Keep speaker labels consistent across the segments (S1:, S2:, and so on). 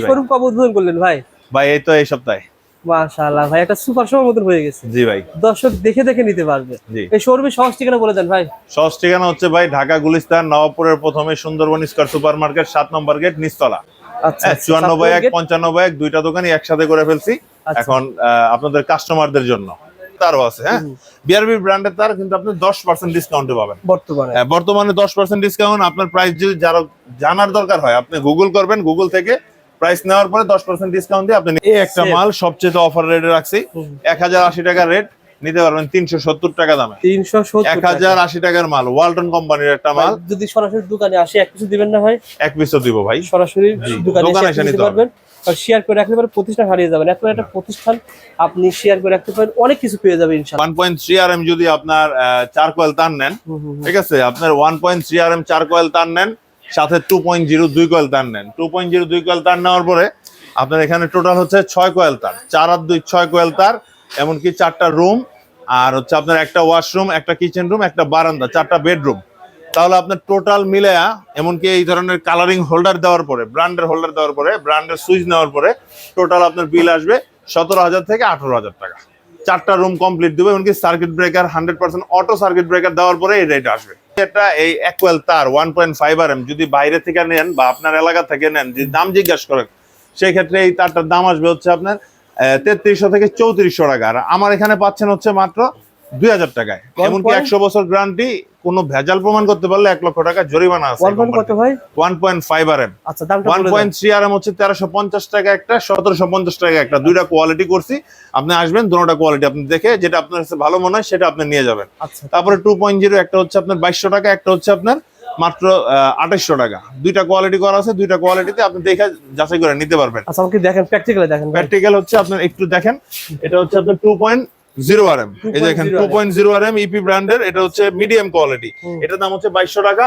S1: ভাই।
S2: শোরুম কবে উদ্বোধন করলেন ভাই?
S1: ভাই এই তো এই সপ্তাহে।
S2: মাশাআল্লাহ ভাই একটা সুপার শোরুম মতন হয়ে গেছে।
S1: জি ভাই।
S2: দর্শক দেখে দেখে নিতে পারবে। এই শোরুমের সহজ ঠিকানা বলে দেন ভাই।
S1: সহজ ঠিকানা হচ্ছে ভাই ঢাকা গুলিস্তান নবাবপুরের প্রথমে সুন্দরবন স্কয়ার সুপার মার্কেট সাত নম্বর গেট নিচতলা।
S2: আচ্ছা
S1: হ্যাঁ,
S2: আচ্ছা,
S1: বাই বাই দুইটা দোকানই একসাথে করে ফেলছি।
S2: আচ্ছা।
S1: এখন আপনাদের কাস্টমারদের জন্য। তারও আছে হ্যাঁ? বিআরবি ব্র্যান্ডের তার কিন্তু আপনি দশ পার্সেন্ট ডিসকাউন্টে পাবেন।
S2: বর্তমানে।
S1: হ্যাঁ, বর্তমানে দশ পার্সেন্ট ডিসকাউন্ট আপনার প্রাইস যদি যারা জানার দরকার হয় আপনি গুগল করবেন গুগল থেকে প্রাইস নেওয়ার পরে দশ পার্সেন্ট ডিসকাউন্ট দিয়ে আপনি এই একটা মাল সবচেয়ে অফার রেটে রাখছি। এক হাজার আশি টাকা রেট নিতে পারবেন তিনশো সত্তর টাকা দামে।
S2: তিনশো
S1: এক হাজার আশি টাকার মাল ওয়ালটন কোম্পানির একটা মাল।
S2: যদি সরাসরি দোকানে আসে এক কিছু দিবেন না ভাই?
S1: এক পিসও দিব ভাই।
S2: সরাসরি দোকানে এসে নিতে পারবেন। শেয়ার করে রাখলে পরে প্রতিষ্ঠান হারিয়ে যাবেন। এত একটা প্রতিষ্ঠান আপনি শেয়ার করে রাখতে পারেন অনেক কিছু পেয়ে যাবেন ইনশাআল্লাহ।
S1: One point three R M যদি আপনার চার কয়েল তার নেন। ঠিক আছে? আপনার one point three R M চার কয়েল তার নেন সাথে টু পয়েন্ট জিরো দুই কয়েল তার নেন। টু পয়েন্ট জিরো দুই কয়েল তার নেওয়ার পরে আপনার এখানে টোটাল হচ্ছে ছয় কয়েল তার। চার আর দুই ছয় কয়েল তার, এমনকি চারটা রুম আর হচ্ছে আপনার একটা ওয়াশরুম একটা কিচেন রুম একটা বারান্দা, চারটা বেডরুম তাহলে আপনার টোটাল মিলে এমনকি এই ধরনের কালারিং হোল্ডার দেওয়ার পরে ব্র্যান্ডের হোল্ডার দেওয়ার পরে ব্র্যান্ডের সুইচ নেওয়ার পরে টোটাল আপনার বিল আসবে সতেরো হাজার থেকে আঠারো হাজার টাকা। চারটা রুম কমপ্লিট দেবে, এমনকি circuit breaker hundred percent auto circuit breaker দেওয়ার পরে এই রেট আসবে। এটা এই অ্যাকুয়াল তার one point five R M যদি বাইরে থেকে নেন বা আপনার এলাকা থেকে নেন যদি দাম জিজ্ঞাসা করেন সেই ক্ষেত্রে এই তারটার দাম আসবে হচ্ছে আপনার তেত্রিশশো থেকে চৌত্রিশশো টাকা। আর আমার এখানে পাচ্ছেন হচ্ছে মাত্র দুই হাজার টাকায়। এমনকি একশো বছর গ্যারান্টি কোনো ভেজাল প্রমাণ করতে পারলে এক লক্ষ টাকা জরিমানা আছে
S2: one point
S1: five R M one point three R M হচ্ছে তেরোশো পঞ্চাশ টাকা একটা সতেরোশো পঞ্চাশ টাকা একটা। দুইটা কোয়ালিটি করছি। আপনি আসবেন দুটা কোয়ালিটি আপনি দেখে যেটা আপনার কাছে ভালো মনে হয় সেটা আপনি নিয়ে যাবেন।
S2: আচ্ছা।
S1: তারপরে টু পয়েন্ট জিরো একটা হচ্ছে আপনার বাইশশো টাকা একটা হচ্ছে আপনার মাত্র আঠাশশো টাকা। দুইটা কোয়ালিটি করা আছে দুইটা কোয়ালিটিতে আপনি দেখে যাচাই করে নিতে পারবেন।
S2: আচ্ছা আমাকে দেখেন প্র্যাকটিক্যালে দেখেন
S1: প্র্যাকটিক্যাল হচ্ছে আপনার একটু দেখেন। এটা হচ্ছে আপনার two point zero R M এই
S2: 2.0
S1: two point zero R M E ব্র্যান্ডের এটা হচ্ছে মিডিয়াম কোয়ালিটি। এটার দাম হচ্ছে বাইশশো টাকা।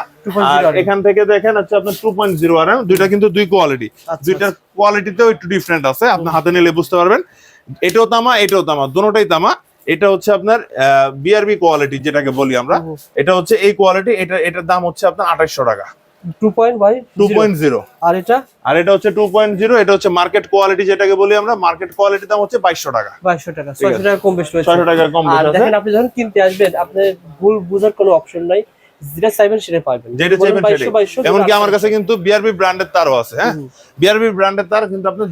S1: আর এখান থেকে দেখেন হচ্ছে আপনার two point zero R M দুইটা কিন্তু দুই কোয়ালিটি
S2: আচ্ছা,
S1: দুইটার কোয়ালিটিতেও একটু ডিফারেন্ট আছে আপনি হাতে নিলে বুঝতে পারবেন। এটাও তামা এটাও তামা দুটোটাই তামা। এটা হচ্ছে আপনার বিআরবি কোয়ালিটি যেটাকে বলি আমরা। এটা হচ্ছে এই কোয়ালিটি এটা এটার দাম হচ্ছে আপনার আঠাশশো টাকা।
S2: আর এটা?
S1: আর এটা হচ্ছে এটা মার্কেট কোয়ালিটি যেটাকে বলি আমরা মার্কেট কোয়ালিটির দাম হচ্ছে টাকা।
S2: বাইশশো টাকা
S1: ঠিক আছে।
S2: ছয়শো টাকা কম বেশি রয়েছে।
S1: ছয়শো টাকার কম বেশি আছে।
S2: দেখেন আপনি যখন কিনতে আসবেন আপনি ভুল বোঝার কোনো অপশন নাই। যেটা চাইবেন সেটা পাবেন।
S1: যেটা চাইবেন এমনকি আমার কাছে কিন্তু বিআরবি ব্র্যান্ডের তারও আছে হ্যাঁ? বিআরবি ব্র্যান্ডের তার কিন্তু আপনি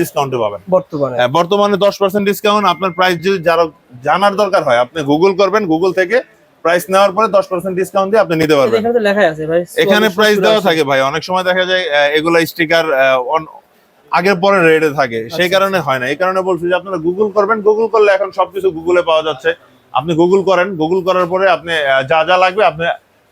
S1: ডিসকাউন্টে পাবেন।
S2: বর্তমানে।
S1: হ্যাঁ, বর্তমানে দশ পার্সেন্ট ডিসকাউন্ট আপনার প্রাইস যদি যারা জানার দরকার হয় আপনি গুগল করবেন গুগল থেকে প্রাইস নেওয়ার পরে দশ পার্সেন্ট ডিসকাউন্ট দিয়ে আপনি নিতে পারবেন।
S2: এখানে তো লেখাই আছে ভাই
S1: এখানে প্রাইস দেওয়া থাকে ভাই অনেক সময় দেখা যায় এগুলা স্টিকার আগের পরে রেডে থাকে সেই
S2: আচ্ছা,
S1: কারণে হয় না। এই কারণে বলছি যে আপনারা গুগল করবেন। গুগল করলে এখন সবকিছু গুগলে পাওয়া যাচ্ছে। আপনি গুগল করেন। গুগল করার পরে আপনি যা যা লাগবে আপনি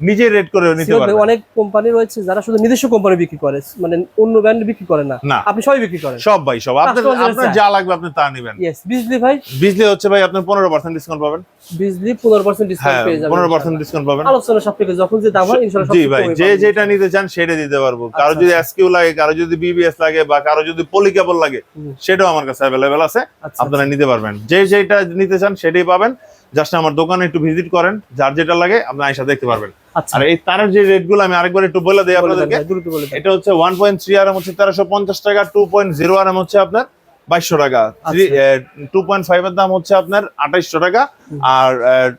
S1: নিজে রেড করে নিতে পারবেন
S2: অনেক কোম্পানি রয়েছে যারা শুধু নিজস্ব কোম্পানি বিক্রি করে মানে অন্য ব্র্যান্ড বিক্রি করে না। আপনি সবাই বিক্রি করেন।
S1: সব ভাই সব। আপনার আপনার যা লাগবে আপনি তা নেবেন।
S2: ইয়েস বিজলি ভাই?
S1: বিজলি হচ্ছে ভাই পনেরো পার্সেন্ট ডিসকাউন্ট পাবেন।
S2: বিজলি পনেরো পার্সেন্ট
S1: হ্যাঁ
S2: ডিসকাউন্ট পেয়ে যাবেন।
S1: পনেরো পার্সেন্ট ডিসকাউন্ট পাবেন।
S2: আলোচনা সাপেক্ষে যখন যে দাম হয় ইনশাআল্লাহ
S1: জি ভাই যে যেটা নিতে চান সেটা দিতে পারব। কারও
S2: আচ্ছা,
S1: যদি
S2: আচ্ছা।
S1: এসকিউ লাগে কারও যদি বিবিএস লাগে বা কারও যদি পলি কেবল লাগে সেটাও আমার কাছে অ্যাভেলেবেল আছে।
S2: আচ্ছা,
S1: আপনারা নিতে পারবেন। যে যেটা নিতে চান সেটাই পাবেন। জাস্ট আমার দোকানে একটু ভিজিট করেন। যার যেটা লাগে আপনি আইসা দেখতে পারবেন।
S2: আচ্ছা
S1: আর এই তারের যে রেটগুলো আমি আরেকবার একটু বলে দিই আপনাদেরকে এটা হচ্ছে one point three R M হচ্ছে তেরোশো পঞ্চাশ টাকা two point zero R M হচ্ছে আপনার বাইশশো টাকা। টু পয়েন্ট ফাইভ এর দাম হচ্ছে আপনার আঠাইশশো টাকা আর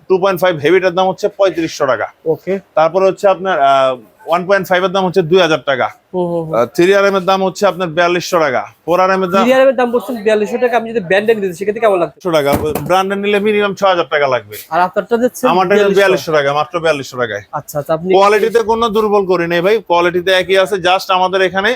S1: টু পয়েন্ট ফাইভ হেভিটার দাম হচ্ছে পঁয়ত্রিশশো টাকা।
S2: ওকে
S1: তারপর হচ্ছে আপনার ওয়ান পয়েন্ট ফাইভ এর দাম হচ্ছে দুই হাজার টাকা। থ্রি আর এম এর দাম হচ্ছে আপনার বিয়াল্লিশশো টাকা। ফোর আর এম এর দাম
S2: সিরিয়ালের দাম বলছেন বিয়াল্লিশশো টাকা আমি যদি ব্যান্ডেড নিতে সেক্ষেত্রে কেমন লাগতো
S1: টাকা। ব্র্যান্ডের নিলে মিনিমাম ছ হাজার টাকা লাগবে।
S2: আর আপনারটা দিচ্ছেন
S1: আমারটা বিয়াল্লিশশো। টাকা মাত্র বিয়াল্লিশশো টাকায়।
S2: আচ্ছা আচ্ছা আপনি
S1: কোয়ালিটিতে কোনো দুর্বল করি নাই ভাই। কোয়ালিটিতে একই আছে জাস্ট আমাদের এখানে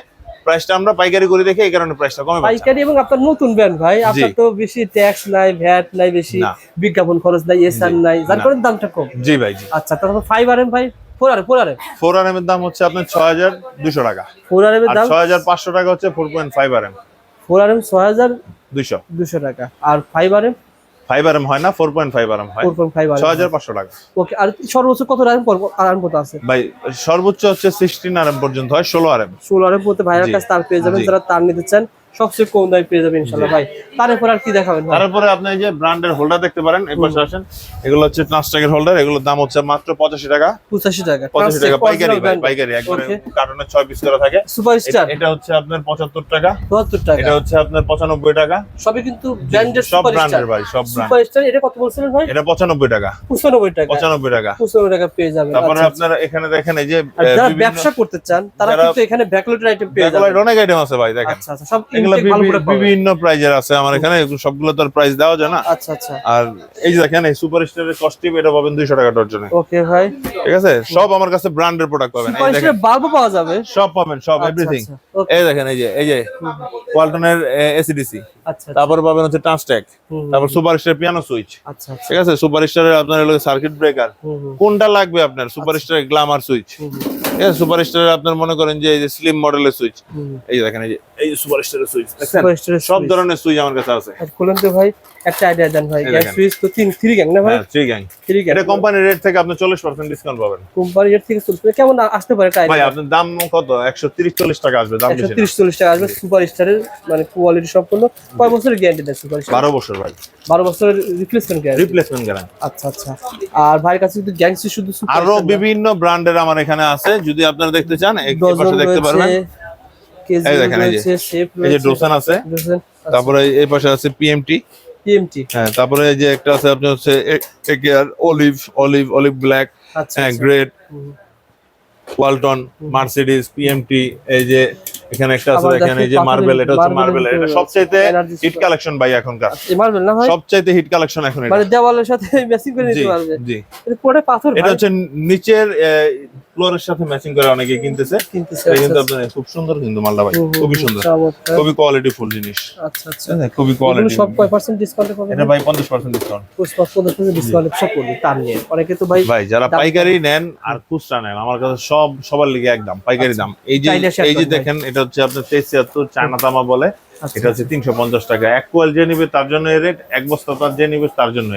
S1: প্রাইসটা আমরা পাইকারি করে দেখে এই কারণে প্রাইসটা কমে
S2: পাইকারি এবং আপনার নতুন ব্র্যান্ড ভাই আপনার তো বেশি ট্যাক্স নাই ভ্যাট নাই বেশি বিজ্ঞাপন খরচ নাই এসআর নাই যার কারণে দামটা কম।
S1: জি ভাই জি।
S2: আচ্ছা তারপর ফাইভ আর এম ভাই? Four R four R
S1: four R এর দাম হচ্ছে আপনার ছয় হাজার দুশো টাকা।
S2: ফোর আর এর দাম
S1: ছয় হাজার পাঁচশো টাকা হচ্ছে four point five R M
S2: four R M ছয় হাজার
S1: দুইশো
S2: দুশো টাকা। আর five R M
S1: five R M হয় না ফোর পয়েন্ট ফাইভ আর হয়।
S2: ফোর পয়েন্ট ফাইভ আর
S1: ছয় হাজার পাঁচশো টাকা।
S2: ওকে আর সর্বোচ্চ কত আর এম আর কত আছে?
S1: ভাই সর্বোচ্চ হচ্ছে সিক্সটিন আর এম পর্যন্ত হয় ষোলো আর এম
S2: ষোলো আর এম পড়তে ভাইয়ের কাছে তার পেয়ে যাবেন। যারা তার নিতে চান। সবচেয়ে কম দামে পেয়ে যাবেন ইনশাল্লাহ ভাই। তারপর আর কি দেখাবেন
S1: তারপরে আপনি এই যে ব্র্যান্ডের হোল্ডার দেখতে পারেন এই পাশে আসেন। এগুলো হচ্ছে ট্রান্সট্যাগের হোল্ডার এগুলোর দাম হচ্ছে মাত্র পঁচাশি টাকা।
S2: পঁচাশি টাকা।
S1: পঁচাশি টাকা পাইকারি ভাই, পাইকারি একবারে
S2: Okay.
S1: কার্টনের ছয় পিস করে থাকে।
S2: সুপারস্টার
S1: এটা- হচ্ছে আপনার পঁচাত্তর টাকা।
S2: চুয়াত্তর টাকা।
S1: এটা হচ্ছে আপনার পঁচানব্বই টাকা।
S2: সবই কিন্তু ব্র্যান্ডেড
S1: সব ব্র্যান্ডের ভাই সব ব্র্যান্ড
S2: সুপারস্টার এটা কত বলছিলেন ভাই?
S1: এটা পঁচানব্বই টাকা।
S2: পঁচানব্বই টাকা।
S1: পঁচানব্বই টাকা।
S2: পঁচানব্বই টাকা পেয়ে যাবেন।
S1: তারপরে
S2: আচ্ছা,
S1: আপনারা এখানে দেখেন এই যে
S2: যারা ব্যবসা করতে চান তারা কিন্তু এখানে ব্যাকলোটের আইটেম পেয়ে যাবেন।
S1: ব্যাকলাইট অনেক আইটেম আছে ভাই দেখেন।
S2: আচ্ছা আচ্ছা সব
S1: এগুলো। বিভিন্ন প্রাইজের আছে। আমার এখানে সবগুলো তো প্রাইস দেওয়া যায় না।
S2: আচ্ছা আচ্ছা।
S1: আর এই যে দেখেন এই সুপার স্টারের কস্টিউম এটা পাবেন দুইশো টাকা ডজনে
S2: ওকে ভাই।
S1: ঠিক আছে? সব আমার কাছে ব্র্যান্ডের প্রোডাক্ট পাবেন। এই দেখেন
S2: বাল্বও পাওয়া যাবে।
S1: সব পাবেন সব
S2: আচ্ছা,
S1: এভরিথিং
S2: আচ্ছা,
S1: এই দেখেন এই যে এই যে ওয়ালটনের এসিডিসি
S2: আচ্ছা
S1: তারপর পাবেন হচ্ছে ট্রান্সট্যাক তারপর সুপার স্টার পিয়ানো সুইচ
S2: আচ্ছা আচ্ছা।
S1: ঠিক আছে? সুপার স্টারের আপনার হলো সার্কিট ব্রেকার কোনটা লাগবে আপনার? সুপার স্টারের গ্লামার সুইচ সুপার স্টারের আপনার মনে করেন যে এই যে স্লিম মডেলের সুইচ এই দেখেন এই যে এই সুপার স্টারের সুইচ সব ধরনের সুইচ আমার কাছে আছে।
S2: খুলেন তো ভাই। একটা আইডিয়া দেন ভাই গ্যাস সুইচ তো তিন থ্রি গ্যাং না ভাই?
S1: থ্রি গ্যাং
S2: থ্রি গ্যাং
S1: এটা কোম্পানির রেট থেকে আপনি চল্লিশ পার্সেন্ট ডিসকাউন্ট পাবেন।
S2: কোম্পানি এর থেকে চলছে কেমন আসতে পারে
S1: ভাই আপনার দাম কত? একশো তিরিশ চল্লিশ টাকা আসবে দাম বেশি না।
S2: তিরিশ চল্লিশ টাকা আসবে। সুপার স্টারের মানে কোয়ালিটি সম্পূর্ণ কয় বছরের গ্যারান্টি দেয় সুপার স্টার
S1: বারো বছর ভাই।
S2: বারো বছরের রিপ্লেসমেন্ট গ্যারান্টি
S1: রিপ্লেসমেন্ট গ্যারান্টি
S2: আচ্ছা আচ্ছা। আর ভাইয়ের কাছে কিন্তু গ্যাং সুইচ শুধু সুপার
S1: আরও বিভিন্ন ব্র্যান্ডের আমার এখানে আছে। যদি আপনারা দেখতে চান এই পাশে দেখতে পারবেন।
S2: কেজি
S1: এই যে।
S2: রয়েছে
S1: এই যে ডোসান আছে। তারপরে এই পাশে আছে পিএমটি হ্যাঁ তারপরে এই যে একটা আছে আপনার হচ্ছে AKR olive olive olive black
S2: আচ্ছা
S1: হ্যাঁ
S2: আচ্ছা।
S1: গ্রেট ওয়ালটন মার্সিডিজ পিএমটি এই যে এখানে একটা আছে দেখেন এই যে মার্বেল এটা হচ্ছে মার্বেল এটা সবচাইতে হিট কালেকশন ভাই এখনকার।
S2: মার্বেল না ভাই?
S1: সবচাইতে হিট কালেকশন এখন এটা।
S2: মানে দেওয়ালের সাথে ম্যাচিং করে নিতে পারবে।
S1: জি।
S2: এটা পুরোটা পাথর
S1: এটা হচ্ছে নিচের ফ্লোরের সাথে ম্যাচিং করে অনেকে কিনতেছে।
S2: কিনতেছে
S1: কিন্তু
S2: আচ্ছা,
S1: আপনার খুব সুন্দর কিন্তু মালটা ভাই খুবই সুন্দর। খুবই কোয়ালিটি ফুল জিনিস।
S2: আচ্ছা আচ্ছা।
S1: খুবই কোয়ালিটি
S2: সব কয় পার্সেন্ট ডিসকাউন্টে পাবেন?
S1: এটা ভাই পঞ্চাশ পার্সেন্ট ডিসকাউন্ট
S2: পঞ্চাশ পার্সেন্ট ডিসকাউন্ট সব করবে তার নিয়ে। অনেকে তো ভাই
S1: ভাই যারা পাইকারি নেন আর খুচরা নেন আমার কাছে সব সবার লিগে একদম পাইকারি দাম। এই যে এই যে দেখেন এটা হচ্ছে আপনার তেইশ ছিয়াত্তর চায়না তামা বলে।
S2: আচ্ছা,
S1: এটা হচ্ছে তিনশো পঞ্চাশ টাকা। এক কোয়াল যে নিবে তার জন্য এই রেট এক বস্তা তার যে নিবে তার জন্য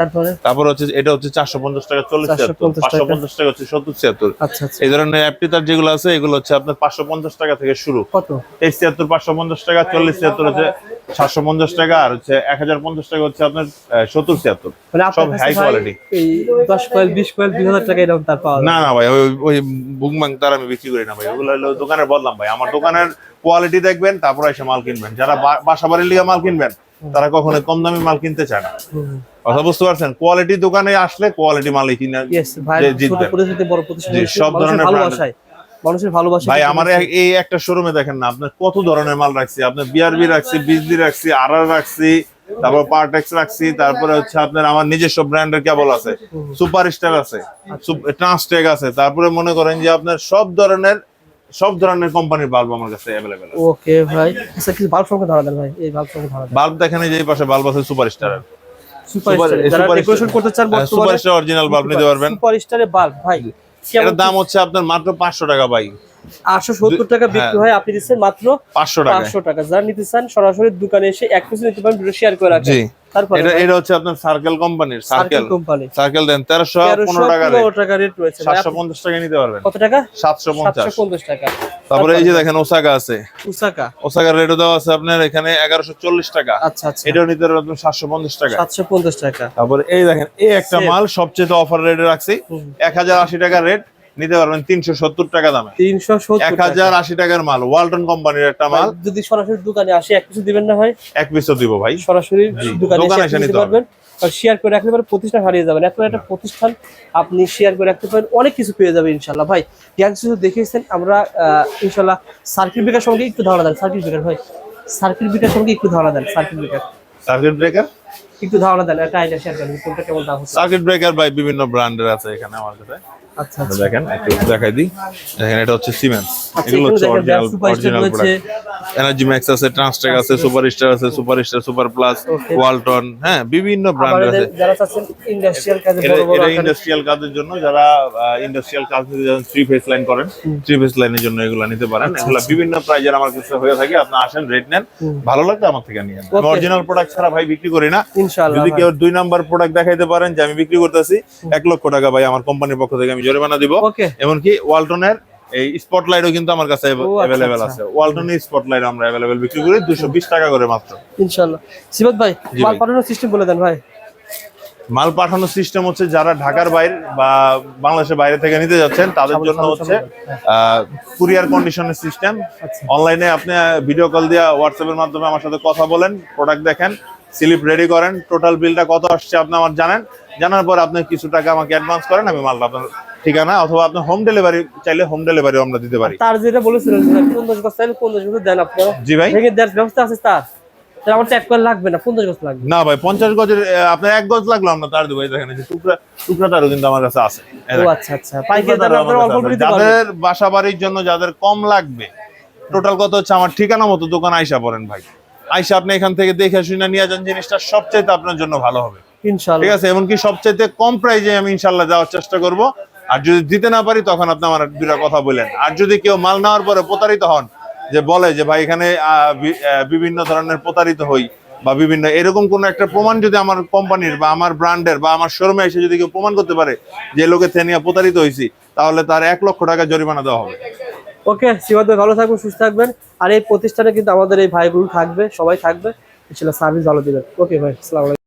S2: তারপরে?
S1: তারপর হচ্ছে এটা হচ্ছে চারশো পঞ্চাশ টাকা চল্লিশ ছিয়াত্তর। পাঁচশো পঞ্চাশ টাকা হচ্ছে সত্তর ছিয়াত্তর।
S2: আচ্ছা আচ্ছা।
S1: এই ধরনের অ্যাপটি তার যেগুলো আছে এগুলো হচ্ছে আপনার পাঁচশো পঞ্চাশ টাকা থেকে শুরু।
S2: কত?
S1: তেইশ ছিয়াত্তর পাঁচশো পঞ্চাশ টাকা চল্লিশ ছিয়াত্তর হচ্ছে সাতশো পঞ্চাশ টাকা আর হচ্ছে এক হাজার পঞ্চাশ টাকা হচ্ছে আপনার সত্তর ছিয়াত্তর।
S2: মানে
S1: সব quality।
S2: এই দশ কয়েল বিশ কয়েল দুই হাজার টাকা এরকম তার পাওয়া
S1: না না ভাই ওই ওই বুকমাং তার আমি বিক্রি করি না ভাই ওগুলো হলো দোকানের বদলাম ভাই। আমার দোকানের কোয়ালিটি দেখবেন তারপর এসে মাল কিনবেন। যারা বাসা বাড়ির লিগে মাল কিনবেন তারা কখনো কম দামি মাল কিনতে চায় না। কথা বুঝতে পারছেন? কোয়ালিটি দোকানে আসলে কোয়ালিটি মালই কিনা সব ধরনের
S2: মানুষের ভালোবাসা
S1: ভাই আমার এই একটা শোরুমে দেখেন না আপনার কত ধরনের মাল রাখছি? আপনার বিআরবি রাখছি বিজলি রাখছি আর রাখছি তারপর পার্টেক্স রাখছি তারপরে হচ্ছে আপনার আমার নিজস্ব ব্র্যান্ডের কেবল আছে সুপার স্টার আছে ট্রান্সটেক আছে তারপরে মনে করেন যে আপনার সব ধরনের সব ধরনের কোম্পানির বাল্ব আমার কাছে অ্যাভেলেবেল আছে।
S2: ওকে ভাই। আচ্ছা কিছু বাল্ব ধরা দেন ভাই এই বাল্ব ধরা
S1: বাল্ব দেখেন এই যে পাশে বাল্ব আছে সুপার স্টারের
S2: সুপার স্টার যারা ডেকোরেশন করতে চান
S1: সুপার স্টার অরিজিনাল বাল্ব নিতে পারবেন।
S2: সুপার স্টারের বাল্ব ভাই।
S1: এটার দাম হচ্ছে আপনার মাত্র পাঁচশো টাকা ভাই।
S2: আটশো সত্তর টাকা বিক্রি
S1: হ্যাঁ।
S2: হয় আপনি দিচ্ছেন মাত্র
S1: পাঁচশো টাকা।
S2: পাঁচশো টাকা। যারা নিতে চান সরাসরি দোকানে এসে এক পিস নিতে পারেন শেয়ার করে রাখেন।
S1: এটা এটা হচ্ছে আপনার সার্কেল কোম্পানির সার্কেল
S2: কোম্পানি।
S1: সার্কেল দেন তেরোশো
S2: তেরোশো
S1: পনেরো টাকা
S2: পনেরো টাকা রেট রয়েছে। ভাই,
S1: সাতশো
S2: আপনি-
S1: পঞ্চাশ টাকা নিতে পারবেন।
S2: কত টাকা?
S1: সাতশো পঞ্চাশ।
S2: সাতশো পঞ্চাশ টাকা।
S1: তারপরে এই যে দেখেন ওসাকা আছে।
S2: উসাকা
S1: ওসাকার রেটও দেওয়া আছে আপনার এখানে এগারোশো চল্লিশ টাকা।
S2: আচ্ছা আচ্ছা।
S1: এটাও নিতে পারবেন সাতশো পঞ্চাশ টাকা।
S2: সাতশো পঞ্চাশ টাকা।
S1: তারপরে এই দেখেন এই একটা মাল সবচেয়ে অফার রেটে রাখছি।
S2: হুম।
S1: এক হাজার আশি টাকা রেট নিতে পারবেন তিনশো সত্তর টাকা দামে।
S2: তিনশো
S1: এক হাজার আশি টাকার মাল ওয়ালটন কোম্পানির একটা মাল।
S2: যদি সরাসরি দোকানে আসে এক কিছু দিবেন না ভাই?
S1: এক পিসও দিব ভাই।
S2: সরাসরি দোকানে এসে নিতে। পারবেন। শেয়ার করে রাখতে পারেন, প্রতিষ্ঠান হারিয়ে যাবেন। এখন একটা প্রতিষ্ঠান আপনি শেয়ার করে রাখতে পারেন, অনেক কিছু পেয়ে যাবেন ইনশাল্লাহ ভাই গ্যাং শুধু দেখেছেন আমরা ইনশাল্লাহ সার্কিট ব্রেকার সঙ্গে একটু ধারণা দেন। সার্কিট ব্রেকার ভাই সার্কিট ব্রেকার সঙ্গে একটু ধারণা দেন সার্কিট ব্রেকার
S1: সার্কিট ব্রেকার
S2: একটু ধারণা দেন একটা আইডিয়া শেয়ার করেন কোনটা কেমন দাম হচ্ছে।
S1: সার্কিট ব্রেকার ভাই বিভিন্ন ব্র্যান্ডের আছে এখানে আমার কাছে।
S2: আচ্ছা আচ্ছা।
S1: দেখেন একটু দেখাই দিই। দেখেন এটা হচ্ছে সিমেন্স
S2: আচ্ছা,
S1: এগুলো হচ্ছে original original product energy max আছে ট্রান্সটেক আছে সুপার স্টার আছে super star super plus Walton হ্যাঁ বিভিন্ন ব্র্যান্ড আছে।
S2: যারা চাচ্ছেন ইন্ডাস্ট্রিয়াল কাজে বড় বড়
S1: এটা ইন্ডাস্ট্রিয়াল কাজের জন্য যারা ইন্ডাস্ট্রিয়াল কাজ নিতে যান থ্রি ফেস লাইন করেন। থ্রি লাইনের জন্য এগুলো নিতে পারেন। এগুলো বিভিন্ন প্রাইজের আমার কাছে হয়ে থাকে। আপনি আসেন রেট নেন। ভালো লাগলে আমার থেকে নিয়ে অরিজিনাল প্রোডাক্ট ছাড়া ভাই বিক্রি করি না। যদি কেউ দুই নাম্বার প্রোডাক্ট দেখাইতে পারেন যে আমি বিক্রি করতেছি এক লক্ষ টাকা ভাই আমার কোম্পানির পক্ষ থেকে আমি জরিমানা দিব। এমনকি ওয়ালটনের এই স্পটলাইটও কিন্তু আমার কাছে
S2: আচ্ছা, আচ্ছা।
S1: আছে। ওয়ালটনের স্পটলাইট আমরা বিক্রি করি টাকা করে মাত্র।
S2: ইনশাল্লাহ সিবাত ভাই মাল। পাঠানোর সিস্টেম বলে দেন ভাই।
S1: মাল পাঠানোর সিস্টেম হচ্ছে যারা ঢাকার বাইরে বা বাংলাদেশের বাইরে থেকে নিতে যাচ্ছেন তাদের জন্য হচ্ছে কুরিয়ার কন্ডিশনের সিস্টেম অনলাইনে আপনি ভিডিও কল দিয়ে হোয়াটসঅ্যাপের মাধ্যমে আমার সাথে কথা বলেন প্রোডাক্ট দেখেন। স্লিপ রেডি করেন। টোটাল বিলটা কত আসছে আপনি আমার জানেন। জানার পর আপনি কিছু টাকা আমাকে অ্যাডভান্স করেন আমি মালটা আপনার ঠিকানা অথবা আপনি হোম ডেলিভারি চাইলে হোম ডেলিভারি আমরা দিতে পারি।
S2: তার যেটা বলেছিলেন যে পঞ্চাশ গজ চাইলে পঞ্চাশ গজ দেন আপনারা
S1: জি ভাই।
S2: দেওয়ার ব্যবস্থা আছে তার। তাহলে আমার ট্যাগ করে লাগবে না পঞ্চাশ গজ লাগবে?
S1: না ভাই পঞ্চাশ গজের আপনার এক গজ লাগল আমরা তার দেবো। দেখেন যে টুকরা টুকরা তারও কিন্তু আমার কাছে আছে।
S2: ও আচ্ছা আচ্ছা।
S1: টুকরা
S2: দামে
S1: আমার
S2: অল্প দিতে পারবেন।
S1: যাদের বাসা বাড়ির জন্য যাদের কম লাগবে টোটাল কত হচ্ছে? আমার ঠিকানা মতো দোকান আইসা পড়েন ভাই। আইসা আপনি এখান থেকে দেখে শুনে নিয়ে যান জিনিসটা সবচাইতে আপনার জন্য ভালো হবে। ঠিক আছে? এমনকি সবচাইতে কম প্রাইজে আমি ইনশাল্লাহ যাওয়ার চেষ্টা করব। আর যদি দিতে না পারি তখন আপনি আমার দুটা কথা বলেন। আর যদি কেউ মাল নেওয়ার পরে প্রতারিত হন যে বলে যে ভাই এখানে বিভিন্ন ধরনের প্রতারিত হই বা বিভিন্ন এরকম কোন একটা প্রমাণ যদি আমার কোম্পানির বা আমার ব্র্যান্ডের বা আমার শোরুমে এসে যদি কেউ প্রমাণ করতে পারে যে লোকে থেনিয়া প্রতারিত হয়েছি তাহলে তার এক লক্ষ টাকা জরিমানা দেওয়া হবে।
S2: ওকে সিবাদ ভালো থাকবেন সুস্থ থাকবেন। আর এই প্রতিষ্ঠানে কিন্তু আমাদের এই ভাইগুলো থাকবে, সবাই থাকবে। সেটা সার্ভিস ভালো দিবেন। ওকে ভাই, আসসালামু আলাইকুম।